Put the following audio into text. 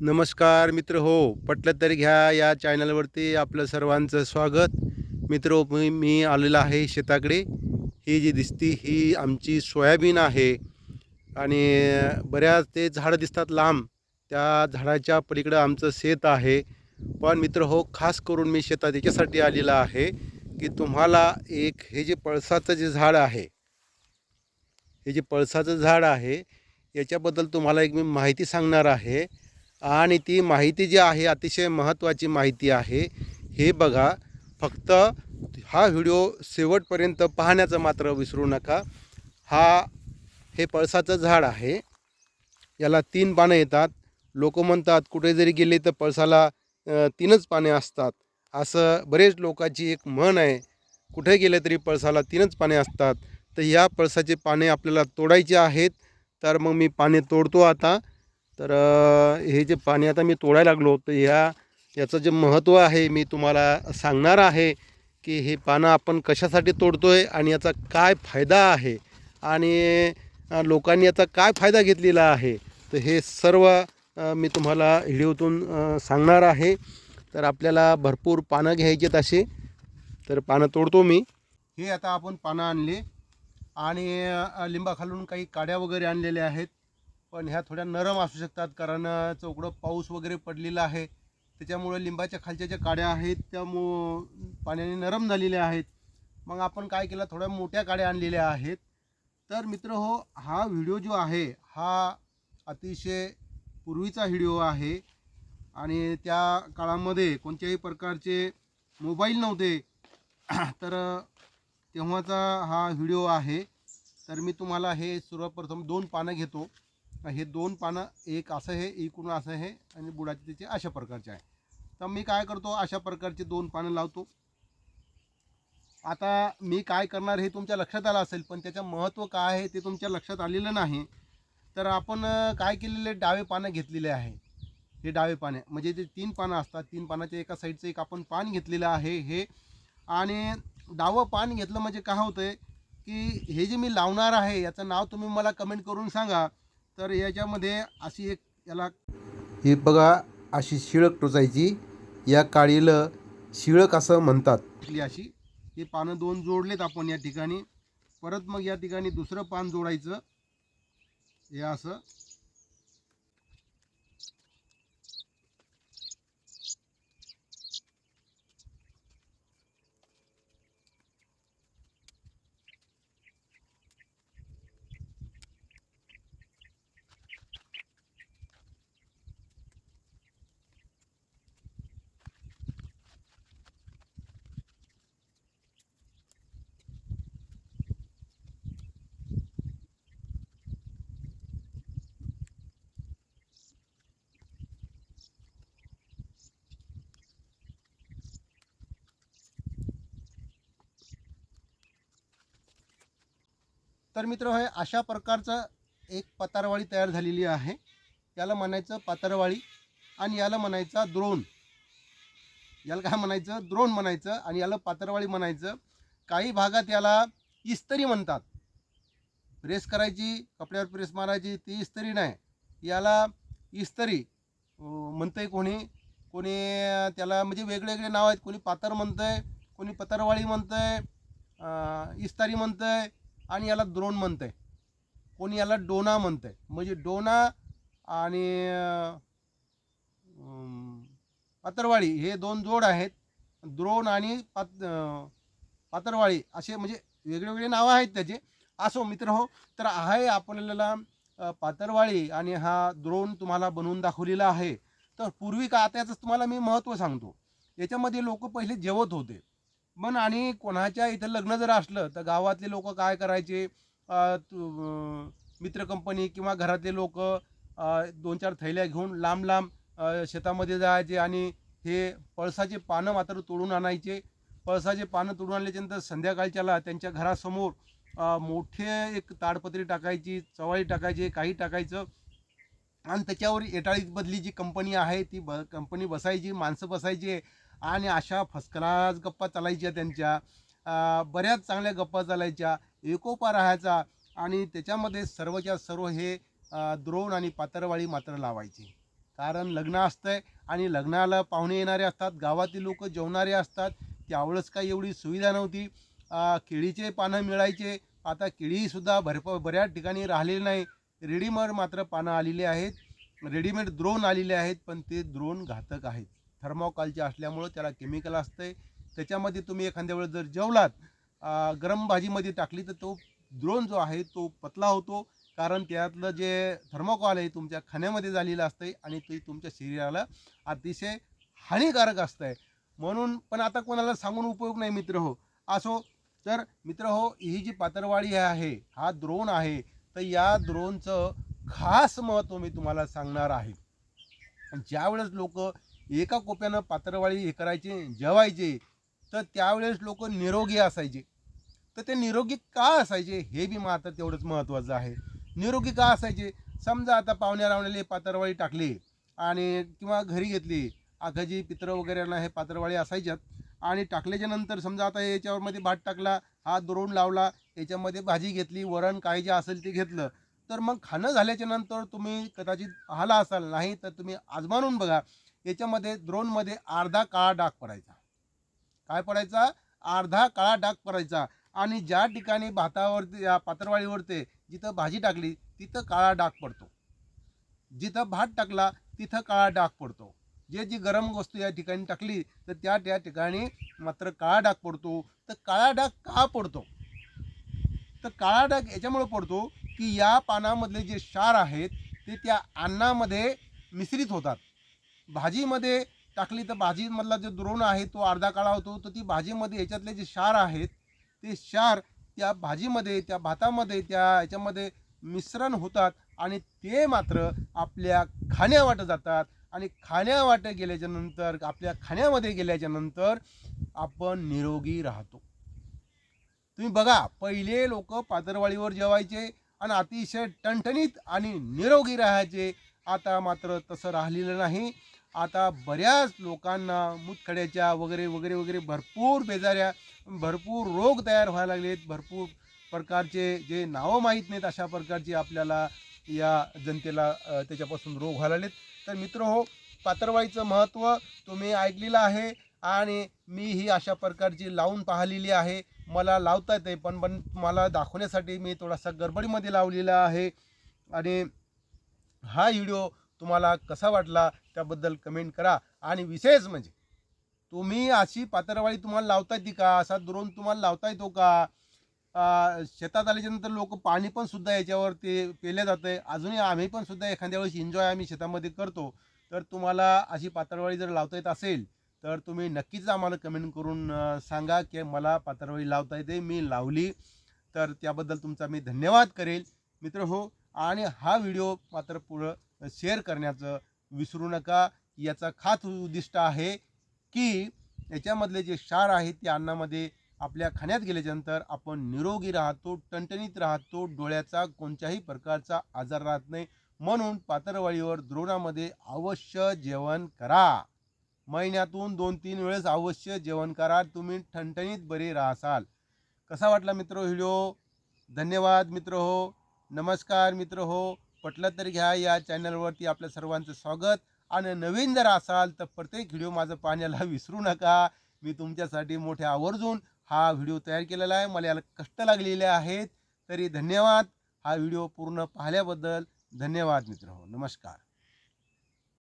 नमस्कार मित्र हो पटलं तरी घ्या या चॅनलवरती आपलं सर्वांचं स्वागत. मित्र हो, मी मी आलेलो आहे शेताकडे. ही जी दिसती ही आमची सोयाबीन आहे. आणि बऱ्याच ते झाडं दिसतात लांब. त्या झाडाच्या पलीकडं आमचं शेत आहे. पण मित्र हो खास करून मी शेतात याच्यासाठी आलेलं आहे की तुम्हाला एक हे जे पळसाचं जे झाड आहे हे जे पळसाचं झाड आहे याच्याबद्दल तुम्हाला एक मी माहिती सांगणार आहे. आणि ती माहिती जी आहे अतिशय महत्त्वाची माहिती आहे. हे बघा फक्त हा व्हिडिओ शेवटपर्यंत पाहण्याचं मात्र विसरू नका. हा हे पळसाचं झाड आहे. याला तीन पानं येतात. लोक म्हणतात कुठे जरी गेले तर पळसाला तीनच पाने असतात. असं बरेच लोकांची एक म्हण आहे. कुठे गेले तरी पळसाला तीनच पाने असतात. तर या पळसाचे पाने आपल्याला तोडायचे आहेत. तर मग मी पाने तोडतो आता. तर हे जे पाणी आता मी तोडायला लागलो तर ह्या याचं जे महत्त्व आहे मी तुम्हाला सांगणार आहे की हे पानं आपण कशासाठी तोडतो आहे आणि याचा काय फायदा आहे आणि लोकांनी याचा काय फायदा घेतलेला आहे. तर हे सर्व मी तुम्हाला व्हिडिओतून सांगणार आहे. तर आपल्याला भरपूर पानं घ्यायचेत असे तर पानं तोडतो मी. हे आता आपण पानं आणले. आणि लिंबाखालून काही काड्या वगैरे आणलेल्या आहेत. पण ह्या थोड्या नरम असू शकतात कारण चौकडं पाऊस वगैरे पडलेला आहे. त्याच्यामुळे लिंबाच्या खालच्या ज्या काड्या आहेत त्या मो पाण्याने नरम झालेल्या आहेत. मग आपण काय केलं थोड्या मोठ्या काड्या आणलेल्या आहेत. तर मित्र हो हा व्हिडिओ जो आहे हा अतिशय पूर्वीचा व्हिडिओ आहे. आणि त्या काळामध्ये कोणत्याही प्रकारचे मोबाईल नव्हते. तर तेव्हाचा हा व्हिडिओ आहे. तर मी तुम्हाला हे सर्वप्रथम दोन पानं घेतो. हे दोन पानं एक असं आहे एकूण असं आहे आणि बुडाचे त्याचे अशा प्रकारचे आहे. तर मी काय करतो अशा प्रकारचे दोन पानं लावतो. आता मी काय करणार हे तुमच्या लक्षात आलं असेल पण त्याचं महत्त्व काय आहे ते तुमच्या लक्षात आलेलं नाही. तर आपण काय केलेले डावे पानं घेतलेले आहे. हे डावे पाने म्हणजे ते तीन पानं असतात तीन पानाच्या एका साईडचं एक आपण पान घेतलेलं आहे हे. आणि डावं पान घेतलं म्हणजे काय होतं आहे की हे जे मी लावणार आहे याचं नाव तुम्ही मला कमेंट करून सांगा. तर याच्यामध्ये अशी एक याला ही बघा अशी शिळक टोचायची. या काळीला शिळक असं म्हणतात. अशी. हे पानं दोन जोडलेत आपण या ठिकाणी. परत मग या ठिकाणी दुसरं पान जोडायचं. हे असं. तर मित्र हे अशा प्रकारचं एक पतारवाळी तयार झालेली आहे. याला म्हणायचं पातरवाळी आणि याला म्हणायचा द्रोण. याला काय म्हणायचं? द्रोण म्हणायचं आणि याला पातरवाळी म्हणायचं. काही भागात याला इस्त्री म्हणतात. प्रेस करायची कपड्यावर प्रेस मारायची ती इस्तरी नाही. याला इस्तरी म्हणतं म्हणतंय कोणी. कोणी त्याला म्हणजे वेगवेगळे नाव आहेत. कोणी पातर म्हणतं आहे कोणी पतरवाळी म्हणतं आहे इस्तारी आहे आणि याला द्रोण म्हणतंय. कोणी याला डोना म्हणतंय. म्हणजे डोना आणि पातरवाळी हे दोन जोड आहेत. द्रोण आणि पात पातरवाळी असे म्हणजे वेगळे वेगळे नावं आहेत त्याचे. असो मित्र हो तर आहे आपल्याला पातरवाळी आणि हा द्रोण तुम्हाला बनवून दाखवलेला आहे. तर पूर्वी का आता याचं तुम्हाला मी महत्त्व सांगतो. याच्यामध्ये लोक पहिले जेवत होते. पण आणि कोणाच्या इथं लग्न जर असलं तर गावातले लोक काय करायचे? मित्र कंपनी किंवा घरातले लोक दोन चार थैल्या घेऊन लांब लांब शेतामध्ये जायचे आणि हे पळसाचे पानं मात्र तोडून आणायचे. पळसाचे पानं तोडून आणल्याच्यानंतर संध्याकाळच्याला त्यांच्या घरासमोर मोठे एक ताडपत्री टाकायची चवाळी टाकायची काही टाकायचं. आणि त्याच्यावर एटाळीत बदली जी कंपनी आहे ती ब कंपनी बसायची माणसं बसायची. आणि अशा फर्स्ट क्लास गप्पा चालायच्या त्यांच्या. बऱ्याच चांगल्या गप्पा चालायच्या. एकोपा राहायचा आणि त्याच्यामध्ये सर्वच्या सर्व हे द्रोण आणि पातरवाळी मात्र लावायची. कारण लग्न असतंय आणि लग्नाला पाहुणे येणारे असतात. गावातील लोक जेवणारे असतात. त्यावेळेस काही एवढी सुविधा नव्हती. केळीचे पानं मिळायचे. आता केळीसुद्धा भरप बऱ्याच ठिकाणी राहिलेली नाही. रेडीमेड मात्र पानं आलेली आहेत. रेडीमेड द्रोण आलेले आहेत. पण ते द्रोण घातक आहेत. थर्मोकॉलचे असल्यामुळं त्याला केमिकल असतंय. त्याच्यामध्ये तुम्ही एखाद्या वेळेस जर जेवलात गरम भाजीमध्ये टाकली तर तो द्रोण जो आहे तो पतला होतो. कारण त्यातलं जे थर्मोकॉल आहे तुमच्या खाण्यामध्ये झालेलं असतंय आणि ते तुमच्या शरीराला अतिशय हानिकारक असतं आहे म्हणून पण आता कोणाला सांगून उपयोग नाही मित्र हो. असो तर मित्र हो ही जी पातरवाडी आहे हा द्रोण आहे तर या द्रोणचं खास महत्त्व मी तुम्हाला सांगणार आहे. ज्यावेळेस लोक एका कोप्यानं पात्रवाळी हे करायचे जेवायचे तर त्यावेळेस लोक निरोगी असायचे. तर ते निरोगी का असायचे? हे बी मात्र तेवढंच महत्त्वाचं आहे. निरोगी का असायचे? समजा आता पाहुण्या रावण्याला पात्रवाळी टाकली आणि किंवा घरी घेतली आघाजी पित्र वगैरेला हे पात्रवाळी असायच्यात आणि टाकल्याच्या नंतर समजा आता याच्यावरमध्ये भात टाकला हा दुरून लावला याच्यामध्ये भाजी घेतली वरण काय जे असेल ते घेतलं तर मग खाणं झाल्याच्यानंतर तुम्ही कदाचित पाहला असाल नाही तर तुम्ही आजमानून बघा. याच्यामध्ये द्रोणमध्ये अर्धा काळा डाग पडायचा. काय पडायचा? अर्धा काळा डाग पडायचा. आणि ज्या ठिकाणी भातावरती या पातरवाळीवरती जिथं भाजी टाकली तिथं काळा डाग पडतो. जिथं भात टाकला तिथं काळा डाग पडतो. जे जी गरम वस्तू या ठिकाणी टाकली तर त्या त्या ठिकाणी मात्र काळा डाग पडतो. तर काळा डाग का पडतो? तर काळा डाग याच्यामुळे पडतो की या पानामधले जे क्षार आहेत ते त्या अन्नामध्ये मिश्रित होतात. भाजीमध्ये टाकली तर भाजीमधला जो द्रोण आहे तो अर्धा काळा होतो. तर ती भाजीमध्ये याच्यातले जे क्षार आहेत ते क्षार त्या भाजीमध्ये त्या भातामध्ये त्या याच्यामध्ये मिश्रण होतात आणि ते मात्र आपल्या खाण्यावाटं जातात. आणि खाण्यावाटं गेल्याच्यानंतर आपल्या खाण्यामध्ये गेल्याच्यानंतर आपण निरोगी राहतो. तुम्ही बघा पहिले लोक पातरवाळीवर जेवायचे आणि अतिशय टणटणीत आणि निरोगी राहायचे. आता मात्र तसं राहिलेलं नाही. आता बऱ्याच लोकांना मुतखड्याच्या वगैरे वगैरे वगैरे भरपूर बेजाऱ्या भरपूर रोग तयार व्हायला लागलेत. भरपूर प्रकारचे जे नावं माहीत नाहीत अशा प्रकारचे आपल्याला या जनतेला त्याच्यापासून रोग व्हायला लागलेत. तर मित्र हो पात्रवाईचं महत्त्व तुम्ही ऐकलेलं आहे आणि मी ही अशा प्रकारची लावून पाहिलेली आहे. मला लावता येते पण पण मला दाखवण्यासाठी मी थोडासा गडबडीमध्ये लावलेला आहे. आणि हा व्हिडिओ तुम्हाला कसा वाटला त्याबद्दल कमेंट करा. आणि विशेष म्हणजे तुम्ही अशी पातरवाळी तुम्हाला लावता येते का? असा द्रोण तुम्हाला लावता येतो का? शेतात आल्याच्यानंतर लोक पाणी पण सुद्धा याच्यावर ते पेले जातं अजूनही आम्ही पण सुद्धा एखाद्या वेळेस एन्जॉय आम्ही शेतामध्ये करतो. तर तुम्हाला अशी पातळवाळी जर लावता येत असेल तर तुम्ही नक्कीच आम्हाला कमेंट करून सांगा की मला पातळवाळी लावता येते मी लावली तर त्याबद्दल तुमचा मी धन्यवाद करेल. मित्र हो आणि हा व्हिडिओ मात्र पुढं शेअर करण्याचं विसरू नका. याचा खास उद्दिष्ट आहे की याच्यामधले जे क्षार आहेत ते अन्नामध्ये आपल्या खाण्यात गेल्याच्यानंतर आपण निरोगी राहतो टणटणीत राहतो डोळ्याचा कोणत्याही प्रकारचा आजार राहत नाही. म्हणून पातळवाळीवर द्रोणामध्ये अवश्य जेवण करा. महिन्यातून दोन तीन वेळेस अवश्य जेवण करा. तुम्ही ठणठणीत बरे राहसाल. कसा वाटला मित्र हो व्हिडिओ? धन्यवाद मित्र हो. नमस्कार मित्र हो. पटलं तर घ्या या चॅनलवरती आपल्या सर्वांचं स्वागत. आणि नवीन जर असाल तर प्रत्येक व्हिडिओ माझं पाहण्याला विसरू नका. मी तुमच्यासाठी मोठ्या आवर्जून हा व्हिडिओ तयार केलेला आहे. मला याला कष्ट लागलेले आहेत. तरी धन्यवाद. हा व्हिडिओ पूर्ण पाहिल्याबद्दल धन्यवाद मित्र हो नमस्कार.